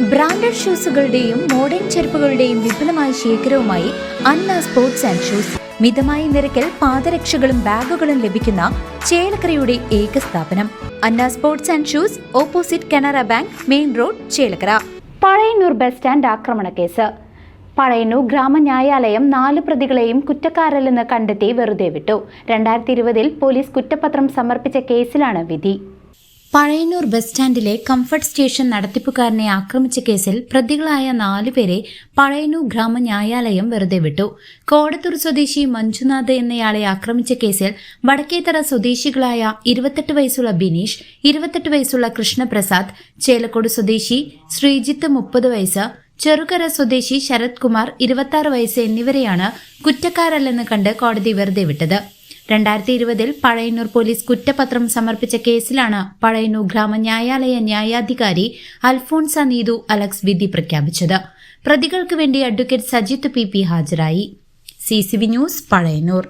Branded ഷൂസുകളുടെയും modern ചെരുപ്പുകളുടെയും വിപുലമായ ശേഖരവുമായി അന്ന സ്പോർട്സ് ആൻഡ് ഷൂസ്. മിതമായ നിരക്കിൽ പാദരക്ഷകളും ബാഗുകളും ലഭിക്കുന്ന ചേലക്കരയുടെ ഏക സ്ഥാപനം. Anna sports and shoes opposite Canara bank main road Chelakkara. Pazhayannur bus stand ആക്രമണ കേസ്. പഴയന്നൂർ ഗ്രാമന്യായാലയം നാല് പ്രതികളെയും കുറ്റക്കാരല്ലെന്ന് കണ്ടെത്തി വെറുതെ വിട്ടു. രണ്ടായിരത്തി ഇരുപതിൽ പോലീസ് കുറ്റപത്രം സമർപ്പിച്ച കേസിലാണ് വിധി. പഴയന്നൂർ ബസ് സ്റ്റാൻഡിലെ കംഫർട്ട് സ്റ്റേഷൻ നടത്തിപ്പുകാരനെ ആക്രമിച്ച കേസിൽ പ്രതികളായ നാലുപേരെ പഴയന്നൂർ ഗ്രാമന്യായാലയം വെറുതെ വിട്ടു. കോടത്തൂർ സ്വദേശി മഞ്ജുനാഥ് എന്നയാളെ ആക്രമിച്ച കേസിൽ വടക്കേത്തറ സ്വദേശികളായ ഇരുപത്തെട്ട് വയസ്സുള്ള ബിനീഷ് ഇരുപത്തെട്ട് വയസ്സുള്ള കൃഷ്ണപ്രസാദ് ചേലക്കോട് സ്വദേശി ശ്രീജിത്ത് മുപ്പത് വയസ്സ് ചെറുകര സ്വദേശി ശരത് കുമാർ ഇരുപത്തി വയസ്സ് എന്നിവരെയാണ് കുറ്റക്കാരല്ലെന്ന് കണ്ട് കോടതി വെറുതെ വിട്ടത്. രണ്ടായിരത്തി ഇരുപതിൽ പഴയന്നൂർ പോലീസ് കുറ്റപത്രം സമർപ്പിച്ച കേസിലാണ് പഴയന്നൂർ ഗ്രാമന്യായാലയ ന്യായാധികാരി അൽഫോൺസ നീതു അലക്സ് വിധി പ്രഖ്യാപിച്ചത്. പ്രതികൾക്ക് വേണ്ടി അഡ്വക്കേറ്റ് സജിത്ത് പി പി ഹാജരായി. C C V news Pazhayannur.